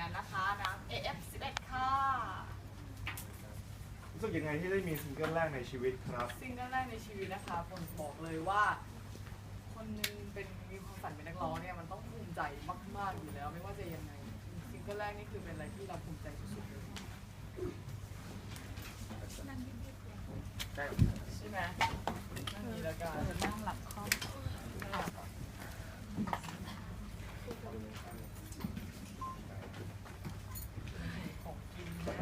นันนะคะน้ำ AF11 ค่ะ รู้สึกยังไงที่ได้มีซิงเกิลแรกในชีวิตครับซิงเกิลแรกในชีวิตนะคะผมบอกเลยว่า คนหนึงเป็นมีความฝันเป็นนักร้องเนี่ยมันต้องภูมิใจมาก ๆ อยู่แล้ว ไม่ว่าจะยังไงซิงเกิลแรกนี่คือเป็นอะไรที่เราภูมิใจสุดๆเลยได้ใช่ไหมนั่งนี้แล้วกันเออนั่งหลับคอม ของกินนะ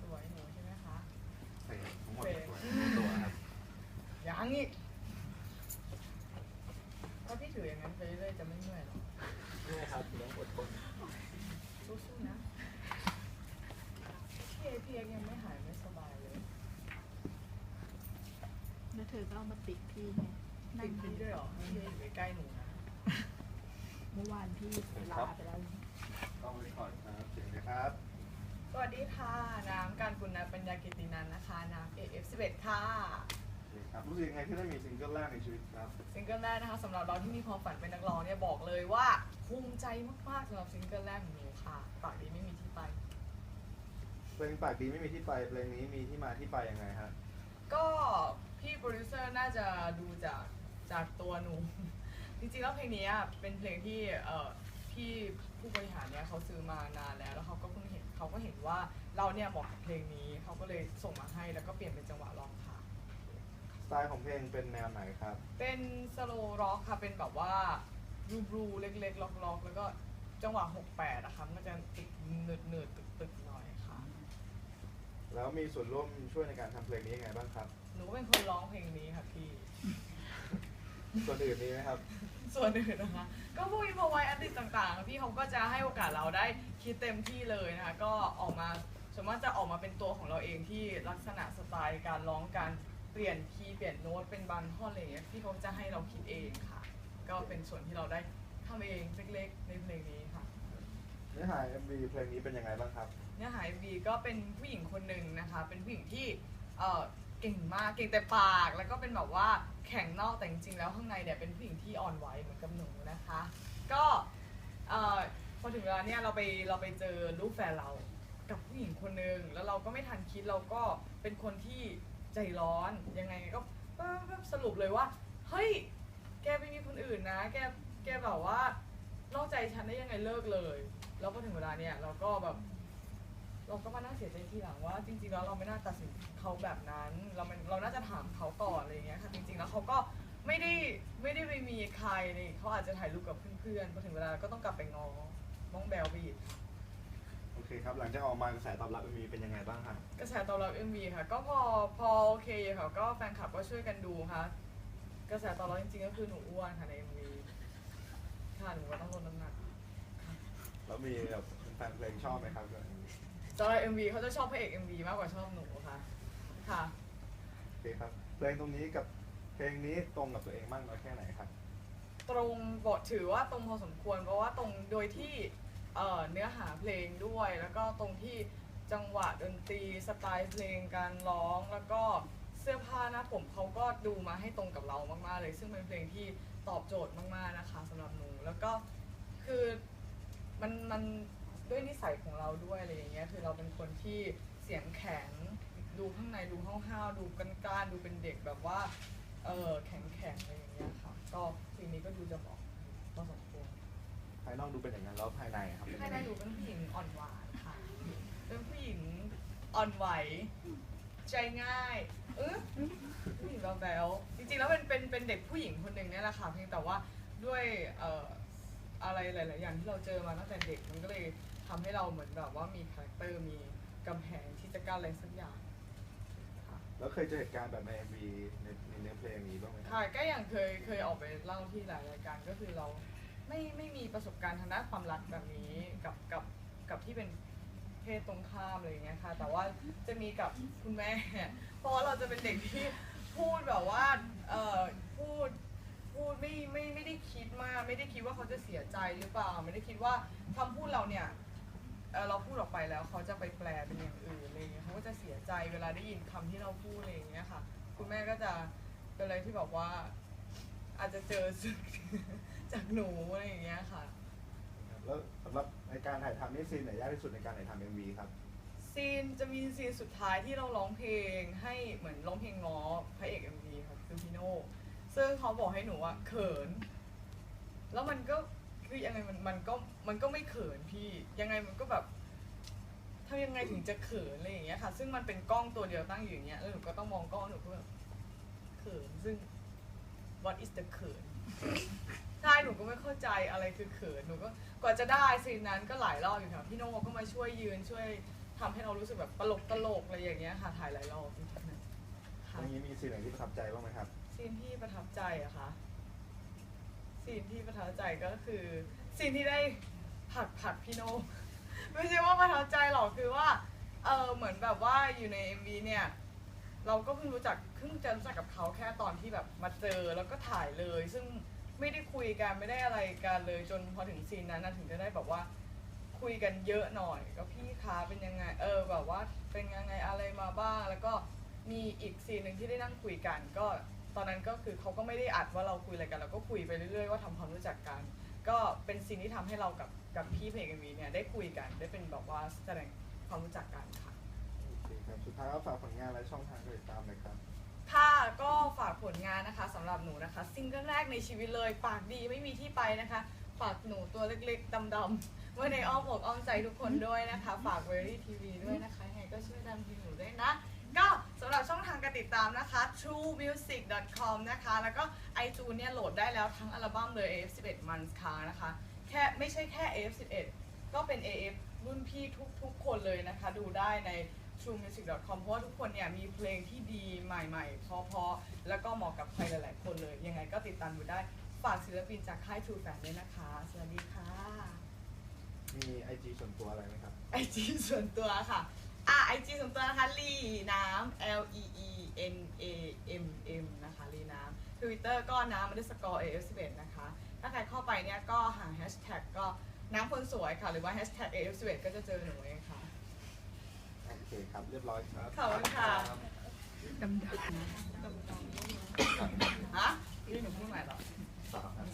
สวยหนูใช่ไหมคะ ใส่ทั้งหมดตัวครับ ยัง อีกถ้าพี่ถืออย่างนั้นไปเรื่อยๆจะไม่เมื่อยหรอกนี่ครับต้องอดทนสู้ๆนะพี่เอพี่เอ็กยังไม่หายไม่สบายเลยแล้วเธอก็เอามาติดพี่ไงนั่ติงดพี่ด้วยเหรอพี่เออยู่ใกล้ๆหนูนะเมื่อวานพี่ลาไปแล้วต้องรีคอร์ดครับเสียงนะครับ สวัสดีค่ะ น้ำการกุณนันปัญญากิตินันท์นะคะ น้ำ AF11 ค่ะโอเค ครับรู้สึกยังไงที่ได้มีซิงเกิลแรกในชีวิตครับ ซิงเกิลแรกนะคะสำหรับเราที่มีความฝันเป็นนักร้องเนี่ยบอกเลยว่าภูมิใจมากๆสำหรับซิงเกิลแรกของหนูค่ะปากดีไม่มีที่ไป เพลงปากดีไม่มีที่ไปเพลงนี้มีที่มาที่ไปยังไงฮะก็พี่โปรดิวเซอร์น่าจะดูจากจากตัวหนู จริงๆแล้วเพลงนี้อะเป็นเพลงที่เอ่อพี่ผู้บริหารเนี่ยเขาซื้อมานานแล้วแล้วเขาก็เพิ่งเห็นเขาก็เห็นว่าเราเนี่ยเหมาะกับเพลงนี้เขาก็เลยส่งมาให้แล้วก็เปลี่ยนเป็นจังหวะร้องค่ะส ไตล์ของเพลงเป็นแนวไหนครับ เป็นสโลร็อกค่ะ เป็นแบบว่าบลูบลูเล็กๆ ล็อกๆ แล้วก็จังหวะ 68นะคะมันจะติดเนืดเนืดๆตึกๆหน่อยค่ะ แล้วมีส่วนร่วมช่วยในการทำเพลงนี้ยังไงบ้างครับ หนูก็เป็นคนร้องเพลงนี้ค่ะพี่ ส่วนอื่นมีไหมครับ ส่วนอื่นนะคะ ก็พวกอินพอไวอันติดต่างๆ พี่เขาก็จะให้โอกาสเราได้คิดเต็มที่เลยนะคะ ก็ออกมาสมมติจะออกมาเป็นตัวของเราเองที่ลักษณะสไตล์การร้องการ เปลี่ยนคีย์เปลี่ยนโน้ตเป็นบางท่อนอะไรอย่างเงี้ยพี่เขาจะให้เราคิดเองค่ะ ก็เป็นส่วนที่เราได้ทำเองเล็กๆในเพลงนี้ค่ะ เนื้อหา MV เพลงนี้เป็นยังไงบ้างครับ เนื้อหาบีก็เป็นผู้หญิงคนหนึ่งนะคะ เป็นผู้หญิงที่เอ่อเก่งมากเก่งแต่ปาก แล้วก็เป็นแบบว่าแข็งนอกแต่จริงๆแล้วข้างในเนี่ยเป็นผู้หญิงที่อ่อนไหวเหมือนกับหนูนะคะ ก็เอ่อพอถึงเวลาเนี่ยเราไปเราไปเจอลูกแฟนเรากับผู้หญิงคนหนึ่งแล้วเราก็ไม่ทันคิดเราก็เป็นคนที่ ใจร้อนยังไงก็สรุปเลยว่า เฮ้ย แกไปมีคนอื่นนะ แกแกแบบว่านอกใจฉันได้ยังไงเลิกเลย แล้วพอถึงเวลาเนี่ยเราก็แบบ เราก็มานั่งเสียใจทีหลังว่า จริง ๆ แล้วเราไม่น่าตัดสินเขาแบบนั้น เราเราน่าจะถามเขาก่อนอะไรเงี้ยค่ะจริง ๆ แล้วเขาก็ไม่ได้ไม่ได้ไปมีใครเลยเขาอาจจะถ่ายรูปกับเพื่อนๆพอถึงเวลาก็ต้องกลับไปงอน้องแบลไปอี เคครับ หลังจากออกมากระแสตอบรับ MV เป็นยังไงบ้างครับกระแสตอบรับ MV ค่ะ ก็พอพอโอเคค่ะ ก็แฟนคลับก็ช่วยกันดูค่ะ กระแสตอบรับจริงๆก็คือหนูอ้วนค่ะใน MV ค่ะหนูก็ต้องลดน้ำหนักแล้วมีแบบแฟนเพลงชอบไหมครับสำหรับ MV เขาจะชอบพระเอก MV มากกว่าชอบหนูค่ะ ค่ะโอเคครับ เพลงตรงนี้กับเพลงนี้ตรงกับตัวเองมากน้อยแค่ไหนครับ ตรงบทถือว่าตรงพอสมควรเพราะว่าตรงโดยที่ เอ่อเนื้อหาเพลงด้วย แล้วก็ตรงที่จังหวะดนตรีสไตล์เพลงการร้องแล้วก็เสื้อผ้าหน้าผมเขาก็ดูมาให้ตรงกับเรามากๆเลย ซึ่งเป็นเพลงที่ตอบโจทย์มากๆนะคะสำหรับหนูแล้วก็คือมันมันด้วยนิสัยของเราด้วยอะไรอย่างเงี้ยคือเราเป็นคนที่เสียงแข็งดูข้างในดูห้าวๆดูกันกานดูเป็นเด็กแบบว่าเออแข็งแข็งอะไรอย่างเงี้ยค่ะก็เพลงนี้ก็ดูจะเหมาะพอสมควรายนอกดูเป็นอย่างนั้นแล้วภายในครับเป็นให้ยังไงได้ดูเป็นผู้หญิงอ่อนหวานค่ะ เป็นผู้หญิงอ่อนไหว ใจง่าย เออผู้หญิงแบ๊วๆจริงๆ แล้วเป็นเป็นเป็นเด็กผู้หญิงคนหนึ่งเนี่ยแหละค่ะ เพียงแต่ว่าด้วยเอ่ออะไรหลาย ๆ อย่างที่เราเจอมาตั้งแต่เด็ก มันก็เลยทำให้เราเหมือนแบบว่ามีคาแรคเตอร์ มีกำแพงที่จะกั้นอะไรสักอย่างค่ะแล้วเคยเจอเหตุการณ์แบบใน MV ในในเนื้อเพลงนี้บ้างไหมครับ ค่ะก็อย่างเคยเคยออกไปเล่าที่หลายรายการก็คือเรา ไม่ไม่มีประสบการณ์ทางด้านความรักแบบนี้กับกับกับที่เป็นเพศตรงข้ามอะไรอย่างเงี้ยค่ะ แต่ว่าจะมีกับคุณแม่ เพราะว่าเราจะเป็นเด็กที่พูดแบบว่าเอ่อพูดพูดไม่ไม่ไม่ได้คิดมาก ไม่ได้คิดว่าเขาจะเสียใจหรือเปล่า ไม่ได้คิดว่าคำพูดเราเนี่ยเอ่อเราพูดออกไปแล้วเขาจะไปแปลเป็นอย่างอื่นอะไรอย่างเงี้ยเขาก็จะเสียใจเวลาได้ยินคำที่เราพูดอะไรอย่างเงี้ยค่ะ คุณแม่ก็จะเป็นอะไรที่แบบว่า อาจจะเจอสึก จากหนูอะไรอย่างเงี้ยค่ะ แล้วสำหรับในการถ่ายทำนี่ซีนไหนยากที่สุดในการถ่ายทำเอ็มวีครับ ซีนจะมีซีนสุดท้ายที่เราร้องเพลงให้เหมือนร้องเพลงง้อพระเอกเอ็มวีค่ะคือพี่โน่ซึ่งเขาบอกให้หนูอะเขิน แล้วมันก็คือยังไงมันมันก็มันก็ไม่เขินพี่ยังไงมันก็แบบทำยังไงถึงจะเขินอะไรอย่างเงี้ยค่ะ ซึ่งมันเป็นกล้องตัวเดียวตั้งอยู่อย่างเงี้ยแล้วหนูก็ต้องมองกล้องหนูก็แบบเขินซึ่ง what is the เขินใช่หนูก็ไม่เข้าใจอะไรคือเขินหนูก็กว่าจะได้ซีนนั้นก็หลายรอบอยู่ค่ะพี่โน่ก็มาช่วยยืนช่วยทำให้เรารู้สึกแบบตลกตลกอะไรอย่างเงี้ยค่ะถ่ายหลายรอบตค่ะรงนี้มีซีนไหนที่ประทับใจบ้างไหมครับ ซีนที่ประทับใจอะคะซีนที่ประทับใจก็คือซีนที่ได้ผลักผลักพี่โน่ ไม่ใช่ว่าประทับใจหรอกคือว่าเออเหมือนแบบว่าอยู่ใน MV เนี่ย เราก็เพิ่งรู้จักเพิ่งจะรู้จักกับเขาแค่ตอนที่แบบมาเจอแล้วก็ถ่ายเลย ซึ่งไม่ได้คุยกันไม่ได้อะไรกันเลยจนพอถึงซีนนั้นนะถึงจะได้แบบว่าคุยกันเยอะหน่อย ก็พี่คะเป็นยังไง เออแบบว่าเป็นยังไงอะไรมาบ้าง แล้วก็มีอีกซีนหนึ่งที่ได้นั่งคุยกัน ก็ตอนนั้นก็คือเขาก็ไม่ได้อัดว่าเราคุยอะไรกันเราก็คุยไปเรื่อยๆว่าทำความรู้จักกัน ก็เป็นซีนที่ทำให้เรากับกับพี่เพลงมวีเนี่ยได้คุยกันได้เป็นแบบว่าแสดงความรู้จักกันค่ะ ครับสุดท้ายก็ฝากผลงานและช่องทางการติดตามหน่อยครับ ค่ะก็ฝากผลงานนะคะสำหรับหนูนะคะซิงเกิลแรกในชีวิตเลยปากดีไม่มีที่ไปนะคะฝากหนูตัวเล็กๆดำๆไว้ในอ้อมอกอ้อมใจทุกคนด้วยนะคะ ฝากเวรี่ทีวีด้วยนะคะยังไงก็ช่วยดันทีหนูด้วยนะ ก็สำหรับช่องทางการติดตามนะคะ truemusic.com นะคะ แล้วก็ iTunes เนี่ยโหลดได้แล้วทั้งอัลบั้มเลย AF11 Months คานะคะ แค่ไม่ใช่แค่ AF11 ก็เป็น AF รุ่นพี่ทุกๆคนเลยนะคะ ดูได้ใน truemusic.com เพราะว่าทุกคนเนี่ยมีเพลงที่ดีใหม่ๆ เพราะๆ แล้วก็เหมาะกับใครหลายๆ คนเลย ยังไงก็ติดตามดูได้ ฝากศิลปินจากค่าย True Fan ด้วยนะคะ สวัสดีค่ะ มีไอจีส่วนตัวอะไรไหมครับ ไอจีส่วนตัวค่ะอะไอจีส่วนตัวนะคะลีน้ำ L E E N A M M นะคะลีน้ำทวิตเตอร์ก็น้ำมันได้สกอร์ AF11 นะคะ ถ้าใครเข้าไปเนี่ยก็หาแฮชแท็กก็น้ำคนสวยค่ะ หรือว่าแฮชแท็ก AF11 ก็จะเจอหนูเองค่ะโอ เคครับเรียบร้อยครับขอบคุณค่ะดำๆนะฮะนี่หนูพูดใหม่เหรอสามครับ